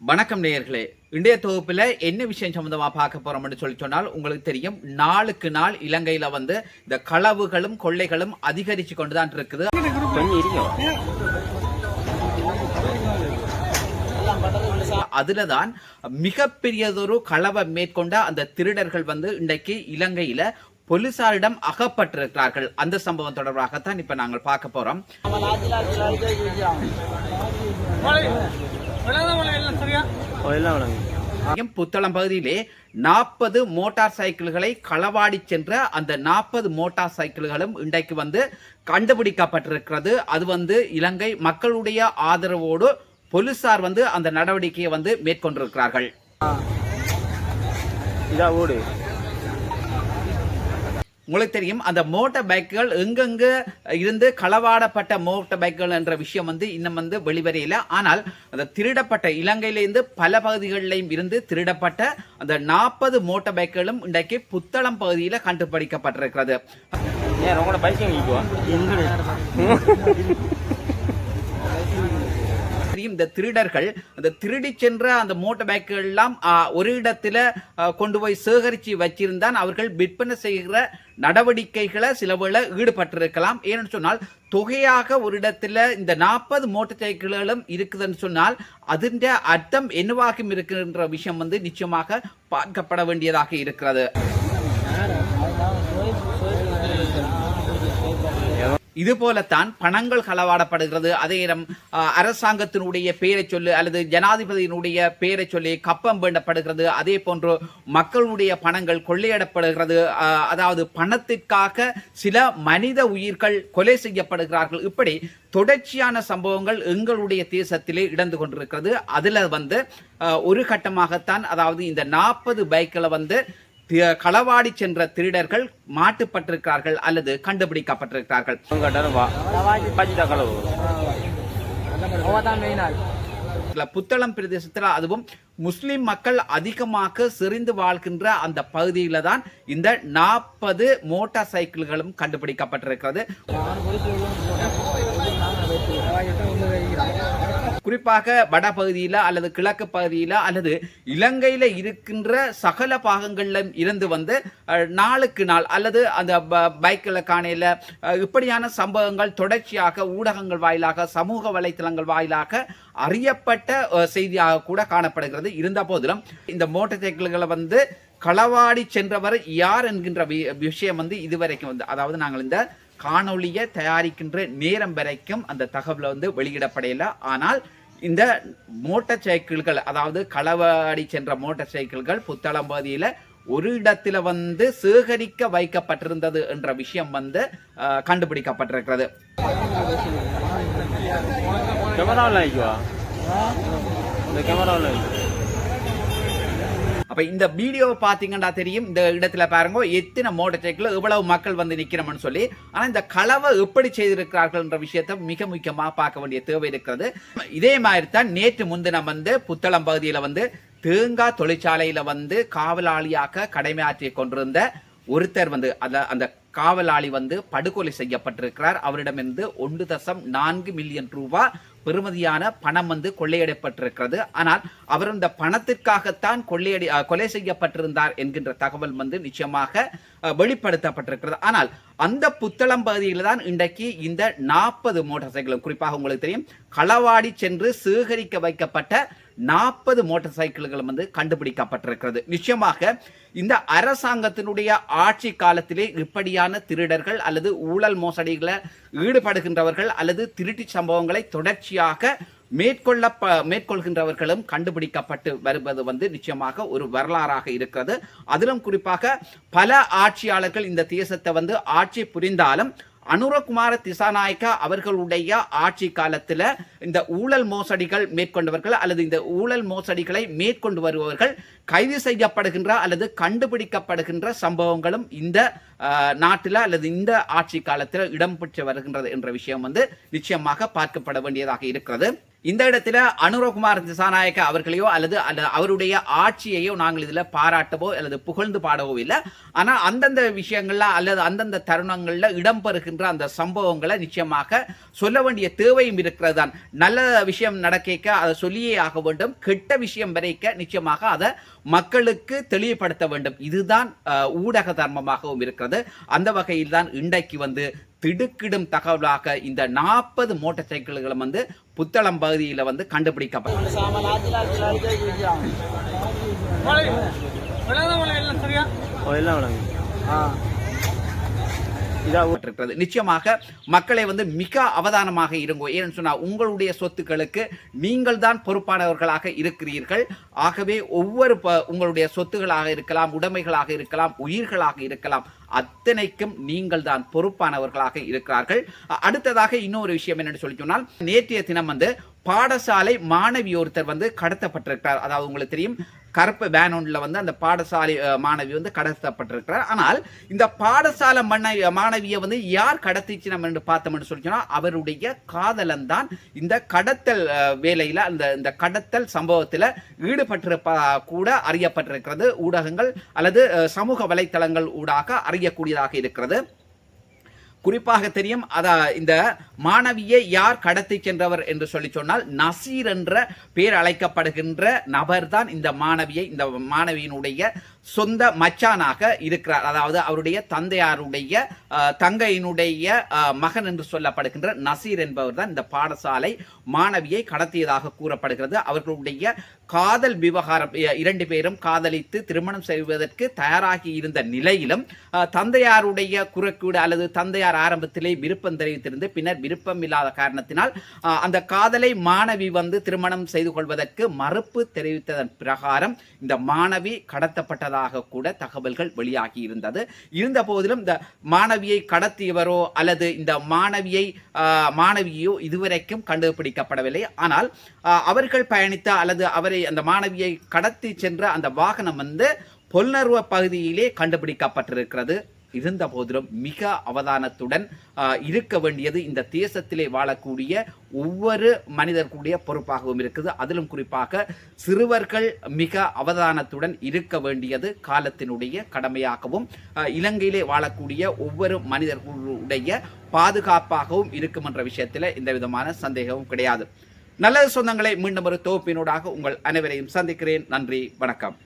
வணக்கம் நேயர்களே. இன்றைய தொகுப்பில் என்ன விஷயம் சம்மந்தமாக பார்க்க போகிறோம்னு சொல்லி சொன்னால் உங்களுக்கு தெரியும் நாளுக்கு நாள் இலங்கையில் வந்து இந்த களவுகளும் கொள்ளைகளும் அதிகரித்து கொண்டு தான் இருக்குது. அதில் தான் மிகப்பெரியதொரு களவை மேற்கொண்ட அந்த திருடர்கள் வந்து இன்றைக்கு இலங்கையில் போலீசாரிடம் அகப்பட்டிருக்கிறார்கள். அந்த சம்பவம் தொடர்பாகத்தான் இப்போ நாங்கள் பார்க்க போகிறோம் புத்தளம் பகுதியிலே நாற்பது மோட்டார் சைக்கிள்களை களவாடி சென்ற அந்த நாற்பது மோட்டார் சைக்கிள்களும் இன்றைக்கு வந்து கண்டுபிடிக்கப்பட்டிருக்கிறது. அது வந்து இலங்கை மக்களுடைய ஆதரவோடு போலீசார் வந்து அந்த நடவடிக்கையை வந்து மேற்கொண்டிருக்கிறார்கள். இதா ஓடு. உங்களுக்கு தெரியும் அந்த மோட்டார் பைக்குகள் எங்கெங்க இருந்து களவாடப்பட்ட மோட்டார் பைக்குகள் என்ற விஷயம் வந்து இன்னும் வந்து வெளிவரையில ஆனால் அந்த திருடப்பட்ட இலங்கையிலிருந்து பல பகுதிகளிலும் இருந்து திருடப்பட்ட அந்த நாற்பது மோட்டார் பைக்குகளும் இன்றைக்கு புத்தளம் பகுதியில கண்டுபிடிக்கப்பட்டிருக்கிறது. தெரியும் இந்த திருடர்கள் அந்த திருடி சென்ற அந்த மோட்டார் பைக்குகள் எல்லாம் ஒரு இடத்துல கொண்டு போய் சேகரித்து வச்சிருந்தான் அவர்கள் விற்பனை செய்கிற நடவடிக்கைகளை சிலவில் ஈடுபட்டிருக்கலாம். ஏன்னு சொன்னால் தொகையாக ஒரு இடத்துல இந்த நாற்பது மோட்டார் சைக்கிள்களும் இருக்குதுன்னு சொன்னால் அதன் அர்த்தம் என்னவாகும் இருக்கின்ற விஷயம் வந்து நிச்சயமாக பார்க்கப்பட வேண்டியதாக இருக்கிறது. இதுபோலத்தான் பணங்கள் களவாடப்படுகிறது. அதே நேரம் அரசாங்கத்தினுடைய பெயரை சொல்லி அல்லது ஜனாதிபதியினுடைய பெயரை சொல்லி கப்பம் வேண்டப்படுகிறது. அதே போன்று மக்களுடைய பணங்கள் கொள்ளையிடப்படுகிறது. அதாவது பணத்திற்காக சில மனித உயிர்கள் கொலை செய்யப்படுகிறார்கள். இப்படி தொடர்ச்சியான சம்பவங்கள் எங்களுடைய தேசத்திலே இடந்து கொண்டிருக்கிறது. அதில் வந்து ஒரு கட்டமாகத்தான் அதாவது இந்த நாற்பது பைக்கில் வந்து களவாடி சென்ற திருடர்கள் மாட்டுப்பட்டிருக்கிறார்கள் அல்லது கண்டுபிடிக்கப்பட்டிருக்கிறார்கள். புத்தளம் பிரதேசத்தில் அதுவும் முஸ்லிம் மக்கள் அதிகமாக செறிந்து வாழ்கின்ற அந்த பகுதியில தான் இந்த நாற்பது மோட்டார் சைக்கிள்களும் கண்டுபிடிக்கப்பட்டிருக்கிறது. குறிப்பாக வடபகுதியில அல்லது கிழக்கு பகுதியில் அல்லது இலங்கையில் இருக்கின்ற சகல பாகங்களில் இருந்து வந்து நாளுக்கு நாள் அல்லது அந்த ப- பைக்கில் காணையில் இப்படியான சம்பவங்கள் தொடர்ச்சியாக ஊடகங்கள் வாயிலாக சமூக வலைத்தளங்கள் வாயிலாக அறியப்பட்ட செய்தியாக கூட காணப்படுகிறது. இருந்த போதிலும் இந்த மோட்டார் சைக்கிள்களை வந்து களவாடி சென்றவர் யார் என்கின்ற வி- விஷயம் வந்து இதுவரைக்கும் வந்து அதாவது நாங்கள் இந்த காணொளியை தயாரிக்கின்ற நேரம் வரைக்கும் அந்த தகவலை வந்து வெளியிடப்படையில ஆனால் இந்த மோட்டார் சைக்கிள்கள் அதாவது களவாடி சென்ற மோட்டார் சைக்கிள்கள் புத்தளம் பகுதியில் ஒரு இடத்துல வந்து சேகரிக்க வைக்கப்பட்டிருந்தது என்ற விஷயம் வந்து கண்டுபிடிக்கப்பட்டிருக்கிறது. கேமராவில் நிற்குவா இந்த கேமராவில் அப்போ இந்த வீடியோவை பார்த்தீங்கன்னா தெரியும். இந்த இடத்துல பாருங்க எத்தனை மோட்டர் சைக்கிள் எவ்வளவு மக்கள் வந்து நிற்கிறோம்னு சொல்லி. ஆனால் இந்த களவை எப்படி செய்திருக்கிறார்கள்ன்ற விஷயத்தை மிக முக்கியமாக பார்க்க வேண்டிய தேவை இருக்கிறது. இதே மாதிரி தான் நேற்று முன்தினம் வந்து புத்தளம் பகுதியில் வந்து தேங்காய் தொழிற்சாலையில் வந்து காவலாளியாக கடமையாற்றி கொண்டிருந்த ஒருத்தர் வந்து அந்த அந்த காவலாளி வந்து படுகொலை செய்யப்பட்டிருக்கிறார். அவரிடமிருந்து ஒன்று தசம் நான்கு மில்லியன் ரூபாய் பெறுமதியான பணம் வந்து கொள்ளையிடப்பட்டிருக்கிறது. ஆனால் அவர் இந்த பணத்திற்காகத்தான் கொள்ளையடி கொலை செய்யப்பட்டிருந்தார் என்கின்ற தகவல் வந்து நிச்சயமாக வெளிப்படுத்தப்பட்டிருக்கிறது. ஆனால் அந்த புத்தளம் பகுதியில் தான் இன்றைக்கு இந்த நாற்பது மோட்டார் சைக்கிளும். குறிப்பாக உங்களுக்கு தெரியும் களவாடி சென்று சேகரிக்க வைக்கப்பட்ட நாற்பது மோட்டார் சைக்கிள்களும் வந்து கண்டுபிடிக்கப்பட்டிருக்கிறது. நிச்சயமாக இந்த அரசாங்கத்தினுடைய ஆட்சி காலத்திலே இப்படியான திருடர்கள் அல்லது ஊழல் மோசடிகளை ஈடுபடுகின்றவர்கள் அல்லது திருட்டு சம்பவங்களை தொடர்ச்சியாக மேற்கொள்ள மேற்கொள்கின்றவர்களும் கண்டுபிடிக்கப்பட்டு வருவது வந்து நிச்சயமாக ஒரு வரலாறாக இருக்கிறது. அதிலும் குறிப்பாக பல ஆட்சியாளர்கள் இந்த தேசத்தை வந்து ஆட்சி புரிந்தாலும் அனுரகுமார திசாநாயக்கா அவர்களுடைய ஆட்சி காலத்தில் இந்த ஊழல் மோசடிகள் மேற்கொண்டவர்கள் அல்லது இந்த ஊழல் மோசடிகளை மேற்கொண்டு வருபவர்கள் கைது செய்யப்படுகின்ற அல்லது கண்டுபிடிக்கப்படுகின்ற சம்பவங்களும் இந்த நாட்டில் அல்லது இந்த ஆட்சி காலத்தில் இடம்பெற்று வருகின்றது என்ற விஷயம் வந்து நிச்சயமாக பார்க்கப்பட வேண்டியதாக இருக்கிறது. இந்த இடத்துல அனுரகுமார் திசாநாயக்க அவர்களையோ அல்லது அவருடைய ஆட்சியையோ நாங்கள் இதில் பாராட்டவோ அல்லது புகழ்ந்து பாடவோ இல்லை. ஆனால் அந்தந்த விஷயங்கள்ல அல்லது அந்தந்த தருணங்களில் இடம்பெறுகின்ற அந்த சம்பவங்களை நிச்சயமாக சொல்ல வேண்டிய தேவையும் இருக்கிறது தான் நல்ல விஷயம் நடக்க அதை சொல்லியே ஆக வேண்டும். கெட்ட விஷயம் வரைக்க நிச்சயமாக அதை மக்களுக்கு தெளிவுபடுத்த வேண்டும். இதுதான் ஊடக தர்மமாகவும் இருக்கிறது. அந்த வகையில் தான் இன்றைக்கு வந்து திடுக்கிடும் தகவலாக இந்த நாற்பது மோட்டார் சைக்கிள்களும் வந்து புத்தளம் பகுதியில் வந்து கண்டுபிடிக்கப்பட்டது. ஓ எல்லாம் விளங்கு இதா ஊ- இருக்கிறது நிச்சயமாக மக்களை வந்து மிக அவதானமாக இருங்கோ. ஏன்னு சொன்னா உங்களுடைய சொத்துக்களுக்கு நீங்கள் தான் பொறுப்பானவர்களாக இருக்கிறீர்கள். ஆகவே ஒவ்வொரு ப- உங்களுடைய சொத்துகளாக இருக்கலாம் உடைமைகளாக இருக்கலாம் உயிர்களாக இருக்கலாம். அத்தனைக்கும் நீங்கள் தான் பொறுப்பானவர்களாக இருக்கிறார்கள். அடுத்ததாக இன்னொரு விஷயம் என்னன்னு சொல்லி சொன்னால் நேற்றைய தினம் வந்து பாடசாலை மாணவி ஒருத்தர் வந்து கடத்தப்பட்டிருக்கிறார். அதாவது உங்களுக்கு தெரியும் கருப்பு வேன் ஒன்றில் வந்து அந்த பாடசாலை மாணவி வந்து கடத்தப்பட்டிருக்கிறார். ஆனால் இந்த பாடசாலை மன்ன மாணவியை வந்து யார் கடத்திச்சு நம்ம என்று பார்த்தோம்னு சொல்லி அவருடைய காதலன் தான் இந்த கடத்தல் வேலையில் அந்த இந்த கடத்தல் சம்பவத்தில் ஈடுபட்டிருப்ப கூட அறியப்பட்டிருக்கிறது. ஊடகங்கள் அல்லது சமூக வலைத்தளங்கள் ஊடாக அறியக்கூடியதாக இருக்கிறது. குறிப்பாக தெரியும் அதா இந்த மாணவியை யார் கடத்தி சென்றவர் என்று சொல்லி சொன்னால் நசீர் என்ற பேர் அழைக்கப்படுகின்ற நபர் தான் இந்த மாணவியை இந்த மாணவியினுடைய சொந்த மச்சானாக இருக்கிறார். அதாவது அவருடைய தந்தையாருடைய தங்கையினுடைய மகன் என்று சொல்லப்படுகின்ற நசீர் என்பவர் தான் இந்த பாடசாலை மாணவியை கடத்தியதாக கூறப்படுகிறது. அவர்களுடைய காதல் விவகாரம் இரண்டு பேரும் காதலித்து திருமணம் செய்வதற்கு தயாராகி இருந்த நிலையிலும் தந்தையாருடைய குறுக்கீடு அல்லது தந்தையார் ஆரம்பத்திலே விருப்பம் தெரிவித்திருந்து பின்னர் விருப்பம் இல்லாத காரணத்தினால் அந்த காதலை மாணவி வந்து திருமணம் செய்து கொள்வதற்கு மறுப்பு தெரிவித்ததன் பிரகாரம் இந்த மாணவி கடத்தப்பட்டதாக கூட தகவல்கள் வெளியாகி இருந்தது. இருந்த போதிலும் இந்த மாணவியை கடத்தியவரோ அல்லது இந்த மாணவியை மாணவியோ இதுவரைக்கும் கண்டுபிடிக்கப்படவில்லை. ஆனால் அவர்கள் பயணித்த அல்லது அவரை அந்த மாணவியை கடத்தி சென்ற அந்த வாகனம் வந்து பொல்னருவ பகுதியிலே கண்டுபிடிக்கப்பட்டிருக்கிறது. இருந்த போதிலும் மிக அவதானத்துடன் இருக்க வேண்டியது இந்த தேசத்திலே வாழக்கூடிய ஒவ்வொரு மனிதர்களுடைய பொறுப்பாகவும் இருக்குது. அதிலும் குறிப்பாக சிறுவர்கள் மிக அவதானத்துடன் இருக்க வேண்டியது காலத்தினுடைய கடமையாகவும் இலங்கையிலே வாழக்கூடிய ஒவ்வொரு மனிதர்களுடைய பாதுகாப்பாகவும் இருக்கும் என்ற விஷயத்தில் எந்த விதமான சந்தேகமும் கிடையாது. நல்லது சொந்தங்களை மீண்டும் ஒரு தொகுப்பினூடாக உங்கள் அனைவரையும் சந்திக்கிறேன். நன்றி வணக்கம்.